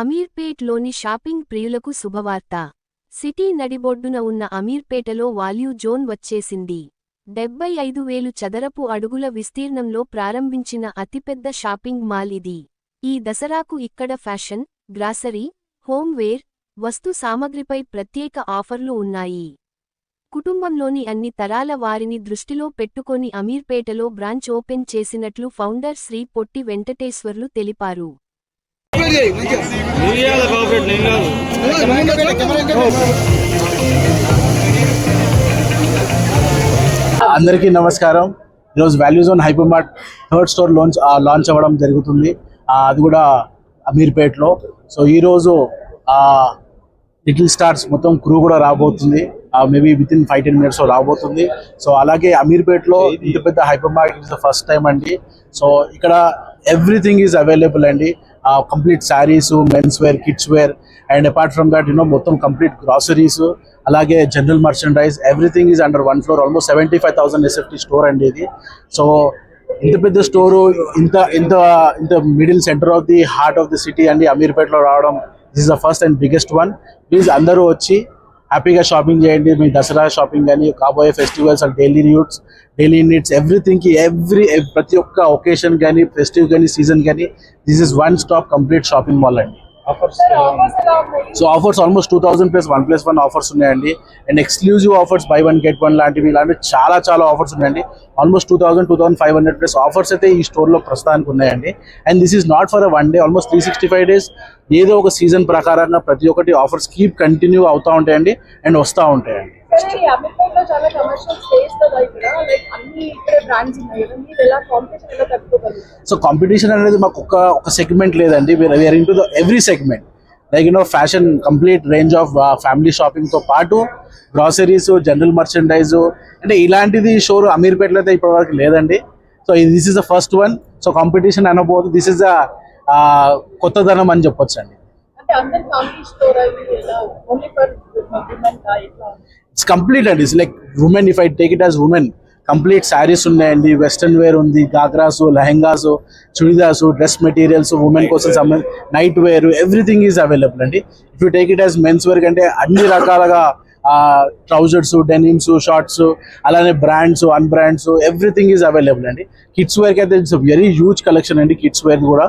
అమీర్పేట్లోని shopping ప్రియులకు శుభవార్త. City నడిబొడ్డున ఉన్న అమీర్పేటలో వాల్యూ జోన్ వచ్చేసింది. డెబ్బై ఐదు వేలు చదరపు అడుగుల విస్తీర్ణంలో ప్రారంభించిన అతిపెద్ద షాపింగ్ మాల్ ఇది. ఈ దసరాకు ఇక్కడ ఫ్యాషన్ గ్రాసరీ హోంవేర్ వస్తు సామగ్రిపై ప్రత్యేక ఆఫర్లు ఉన్నాయి. కుటుంబంలోని అన్ని తరాల వారిని దృష్టిలో పెట్టుకొని అమీర్పేటలో బ్రాంచ్ ఓపెన్ చేసినట్లు ఫౌండర్ శ్రీ పొట్టి వెంకటేశ్వర్లు తెలిపారు. నేను కాదు అందరికీ నమస్కారం. ఈరోజు value zone hyper mart third store launch launch అవ్వడం జరుగుతుంది. అది కూడా అమీర్పేట్లో. సో ఈరోజు లిటిల్ స్టార్స్ మొత్తం క్రూ కూడా రాబోతుంది. Maybe with in five ten మినిట్స్లో రాబోతుంది. సో అలాగే అమీర్పేట్లో ఇంత పెద్ద hyper market is the first time అండి. సో ఇక్కడ ఎవ్రీథింగ్ ఈజ్ అవైలబుల్ అండి. Complete saris men's wear kids wear and apart from that you know మొత్తం కంప్లీట్ గ్రాసరీస్ అలాగే general merchandise everything is under one floor almost seventy five thousand SFT store అండి ఇది. So ఇంత పెద్ద store ఇంత ఇంత ఇంత middle centre of the heart of the city అండి. అమీర్పేటలో రావడం this is the first and biggest one please అందరూ వచ్చి హ్యాపీగా షాపింగ్ చేయండి మీ దసరా షాపింగ్ కానీ కాబోయే festivals and daily newts daily needs ఎవ్రీథింగ్కి ఎవ్రీ ప్రతి ఒక్క ఒకేషన్ కానీ ఫెస్టివ్ కానీ సీజన్ కానీ this is one stop complete shopping mall అండి so offers almost two thousand plus one plus one offers ఉన్నాయండి. And exclusive offers buy one get one లాంటివి ఇలాంటి చాలా చాలా ఆఫర్స్ ఉన్నాయండి. Almost two thousand two thousand five hundred plus offers అయితే ఈ స్టోర్లో ప్రస్తుతానికి ఉన్నాయండి. And this is not for a one day almost three sixty five days ఏదో ఒక సీజన్ ప్రకారంగా ప్రతి ఒక్కటి ఆఫర్స్ కీప్ కంటిన్యూ అవుతూ ఉంటాయండి అండ్ వస్తూ ఉంటాయండి. సరే ఈ అమీర్పేటలో చాలా కమర్షియల్ స్పేస్ కదా ఇక్కడ. సో కాంపిటీషన్ అనేది మాకు ఒక ఒక సెగ్మెంట్ లేదండి. We're into the every segment like you know fashion complete range of family షాపింగ్తో పాటు గ్రాసరీస్ జనరల్ మర్చెండైజ్ అంటే ఇలాంటిది షోర్ అమీర్పేటలో అయితే ఇప్పటివరకు లేదండి. So this is the first one so competition అనబోదు this is the కొత్తదనం అని చెప్పొచ్చు అండి ఇట్స్ కంప్లీట్ అండి. It's like women if I take it as women complete saris ఉన్నాయండి వెస్ట్రన్ వేర్ ఉంది ghagras lehengas chudidars dress materials women కోసం సంబంధించి night wear everything is available అండి. If you take it as men's wear కంటే అన్ని రకాలుగా trousers denims shorts అలానే brands unbrands everything is available అండి కిడ్స్ వేర్కి అయితే ఇట్స్ వెరీ హ్యూజ్ కలెక్షన్ అండి కిడ్స్ వేర్ కూడా.